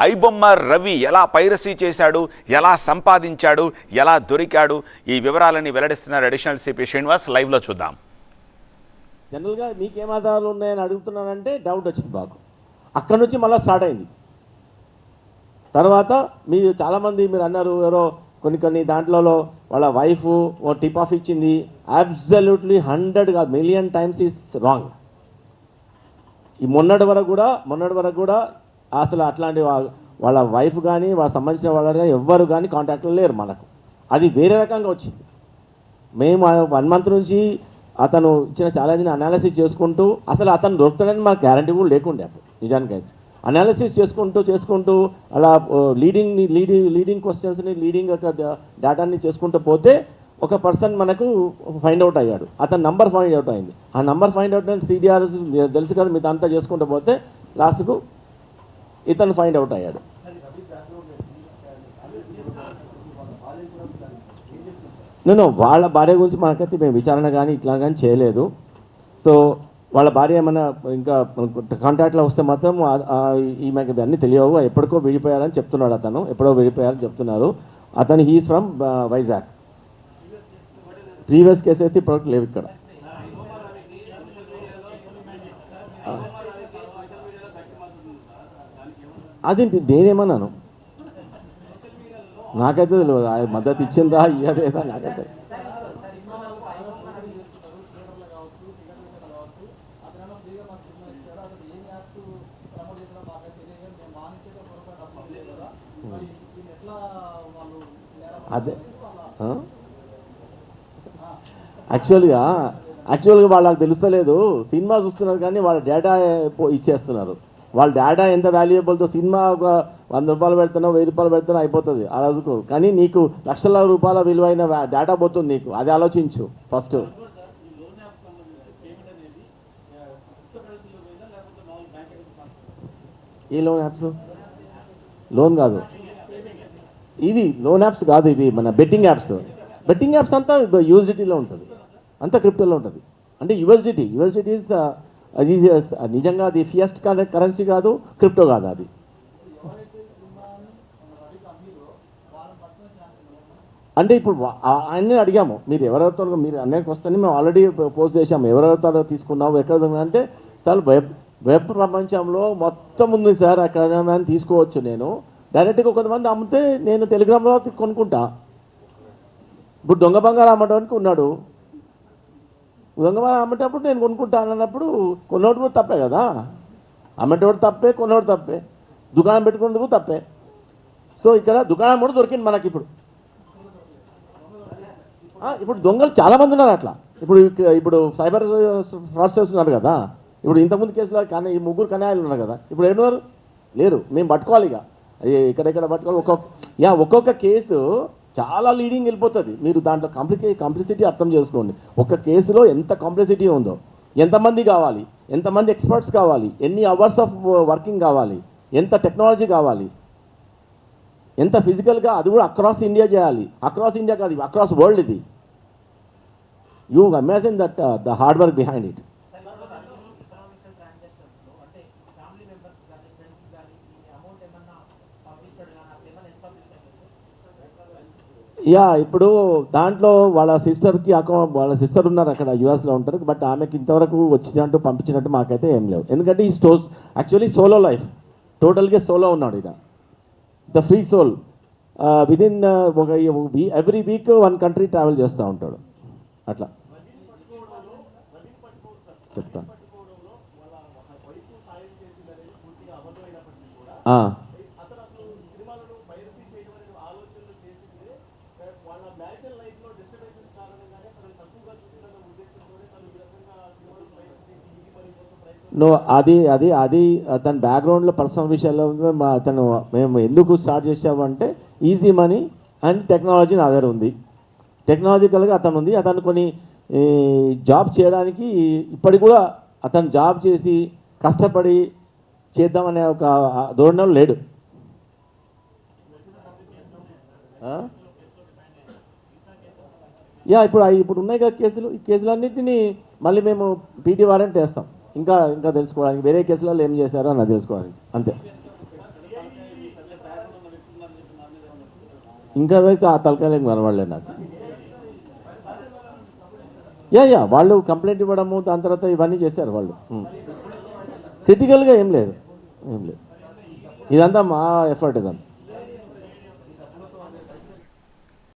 ఐబొమ్మ రవి ఎలా పైరసీ చేశాడు ఎలా సంపాదించాడు ఎలా దొరికాడు ఈ వివరాలని వెల్లడిస్తున్నారు అడిషనల్ సిపి శ్రీనివాస్. లైవ్లో చూద్దాం. జనరల్గా నీకేం ఆధారాలు ఉన్నాయని అడుగుతున్నానంటే డౌట్ వచ్చింది బాగు అక్కడ నుంచి మళ్ళీ స్టార్ట్ అయింది. తర్వాత మీరు చాలామంది మీరు అన్నారు ఎవరో కొన్ని కొన్ని దాంట్లలో వాళ్ళ వైఫ్ ఓ టిప్ ఆఫ్ ఇచ్చింది. అబ్జల్యూట్లీ హండ్రెడ్ కాదు మిలియన్ టైమ్స్ ఈస్ రాంగ్ ఈ మొన్నటి వరకు కూడా మొన్నటి వరకు కూడా అసలు అట్లాంటి వాళ్ళ వైఫ్ కానీ వాళ్ళ సంబంధించిన వాళ్ళు కానీ ఎవ్వరు కానీ కాంటాక్ట్లో లేరు మనకు. అది వేరే రకంగా వచ్చింది. మేము వన్ మంత్ నుంచి అతను ఇచ్చిన ఛాలెంజ్ని అనాలిసిస్ చేసుకుంటూ అసలు అతను దొరుకుతాడని మాకు గ్యారంటీ కూడా లేకుండే అప్పుడు నిజానికైతే. అనాలిసిస్ చేసుకుంటూ చేసుకుంటూ అలా లీడింగ్ని లీడింగ్ లీడింగ్ క్వశ్చన్స్ని లీడింగ్ యొక్క డేటాని చేసుకుంటూ పోతే ఒక పర్సన్ మనకు ఫైండ్ అవుట్ అయ్యాడు. అతని నంబర్ ఫైండ్ అవుట్ అయింది. ఆ నంబర్ ఫైండ్ అవుట్ సిడిఆర్ తెలుసు కదా మీతో అంతా చేసుకుంటూ పోతే లాస్ట్కు ఇతను ఫైండ్ అవుట్ అయ్యాడు. నేను వాళ్ళ భార్య గురించి మనకైతే మేము విచారణ కానీ ఇట్లా కానీ చేయలేదు. సో వాళ్ళ భార్య ఏమైనా ఇంకా కాంటాక్ట్లో వస్తే మాత్రం ఆ- ఈమెకి అన్నీ తెలియవు. ఎప్పటికో విడిపోయారని చెప్తున్నాడు అతను. ఎప్పుడో విడిపోయారని చెప్తున్నారు. అతను he's from Vizag previous case అయితే ఇప్పటివరకు లేవు ఇక్కడ. అదేంటి నేనేమన్నాను? నాకైతే తెలియదు ఆ మద్దతు ఇచ్చిందా ఇయ్యలేదా నాకైతే అదే యాక్చువల్గా యాక్చువల్గా వాళ్ళకి తెలుస్తలేదు సినిమా చూస్తున్నారు కానీ వాళ్ళ డేటా పో- ఇచ్చేస్తున్నారు. వాళ్ళ డేటా ఎంత వాల్యుయబుల్తో సినిమా ఒక వంద రూపాయలు పెడుతున్నా వెయ్యి రూపాయలు పెడుతున్నా అయిపోతుంది ఆ రోజుకు. కానీ నీకు లక్షల రూపాయల విలువైన డేటా పోతుంది నీకు. అది ఆలోచించు first a loan apps loan కాదు. ఇది లోన్ యాప్స్ కాదు ఇవి మన బెట్టింగ్ యాప్స్ బెట్టింగ్ యాప్స్ అంతా యూఎస్డిటీలో ఉంటుంది. అంతా క్రిప్టోలో ఉంటుంది. అంటే యూఎస్డిటీ యూఎస్డిటీ ఇస్ అది నిజంగా అది ఫియస్ట్ కరెన్సీ కాదు క్రిప్టో కాదు అది. అంటే ఇప్పుడు అన్నీ అడిగాము మీరు ఎవరెవరితో మీరు అన్నిటికి వస్తే మేము ఆల్రెడీ పోస్ట్ చేశాము. ఎవరెవరితో తీసుకున్నాము ఎక్కడ అంటే సార్ వెబ్ వెబ్ ప్రపంచంలో మొత్తం ఉంది సార్ అక్కడ తీసుకోవచ్చు నేను. డైరెక్ట్గా కొంతమంది అమ్మితే నేను టెలిగ్రామ్లో కొనుక్కుంటా. ఇప్పుడు దొంగ బంగారం అమ్మడానికి ఉన్నాడు. దొంగ అమ్మేటప్పుడు నేను కొనుక్కుంటాను అన్నప్పుడు కొన్నోడు కూడా తప్పే కదా? అమ్మేటోడు తప్పే కొన్నోడు తప్పే. దుకాణం పెట్టుకున్నందుకు తప్పే. సో ఇక్కడ దుకాణం కూడా దొరికింది మనకి ఇప్పుడు. ఇప్పుడు దొంగలు చాలామంది ఉన్నారు అట్లా. ఇప్పుడు ఇప్పుడు సైబర్ ఫ్రాడ్స్ చేస్తున్నారు కదా. ఇప్పుడు ఇంతకుముందు కేసులో కానీ ఈ ముగ్గురు కన్యాయాలు ఉన్నారు కదా. ఇప్పుడు ఏడున్నారు లేరు. మేము పట్టుకోవాలి ఇక. ఇక్కడెక్కడ పట్టుకోవాలి? ఒక్కొక్క యా ఒక్కొక్క కేసు చాలా లీడింగ్ వెళ్ళిపోతుంది. మీరు దాంట్లో కాంప్లికే కాంప్లిసిటీ అర్థం చేసుకోండి. ఒక కేసులో ఎంత కాంప్లిసిటీ ఉందో ఎంతమంది కావాలి ఎంతమంది ఎక్స్పర్ట్స్ కావాలి ఎన్ని అవర్స్ ఆఫ్ వర్కింగ్ కావాలి ఎంత టెక్నాలజీ కావాలి ఎంత ఫిజికల్గా అది కూడా అక్రాస్ ఇండియా చేయాలి. అక్రాస్ ఇండియా కాదు అక్రాస్ వరల్డ్ ఇది. You amazing that the hard work behind it yeah ఇప్పుడు దాంట్లో వాళ్ళ సిస్టర్కి అకౌంట్ వాళ్ళ సిస్టర్ ఉన్నారు అక్కడ యూఎస్లో ఉంటారు బట్ ఆమెకి ఇంతవరకు వచ్చినట్టు పంపించినట్టు మాకైతే ఏం లేవు. ఎందుకంటే ఈ స్టోర్స్ యాక్చువల్లీ సోలో లైఫ్ టోటల్గా సోలో ఉన్నాడు ఇక ద ఫ్రీ సోల్ విదిన్ ఒక every week one country travel చేస్తూ ఉంటాడు. అట్లా. చెప్తాను. నో అది అది అది తన బ్యాక్గ్రౌండ్లో పర్సనల్ విషయాల్లో మా అతను మేము ఎందుకు స్టార్ట్ చేసామంటే ఈజీ మనీ అండ్ టెక్నాలజీ నా దగ్గర ఉంది. టెక్నాలజికల్గా అతను ఉంది అతను కొన్ని జాబ్ చేయడానికి ఇప్పటికి కూడా అతను జాబ్ చేసి కష్టపడి చేద్దామనే ఒక ధోరణిలో లేడు? యా ఇప్పుడు అవి ఇప్పుడు ఉన్నాయి కదా కేసులు. ఈ కేసులన్నింటినీ మళ్ళీ మేము పీటీ వారెంట్ వేస్తాం. ఇంకా ఇంకా తెలుసుకోవడానికి వేరే కేసులలో ఏం చేశారో అన్న తెలుసుకోవడానికి. అంతే. ఇంకా వ్యక్తి ఆ తలకాయలు ఏం కనబడలేదు నాకు. యా యా వాళ్ళు కంప్లైంట్ ఇవ్వడము దాని తర్వాత ఇవన్నీ చేశారు వాళ్ళు. క్రిటికల్గా ఏం లేదు. ఏం లేదు. ఇదంతా మా ఎఫర్ట్ ఇదంతా.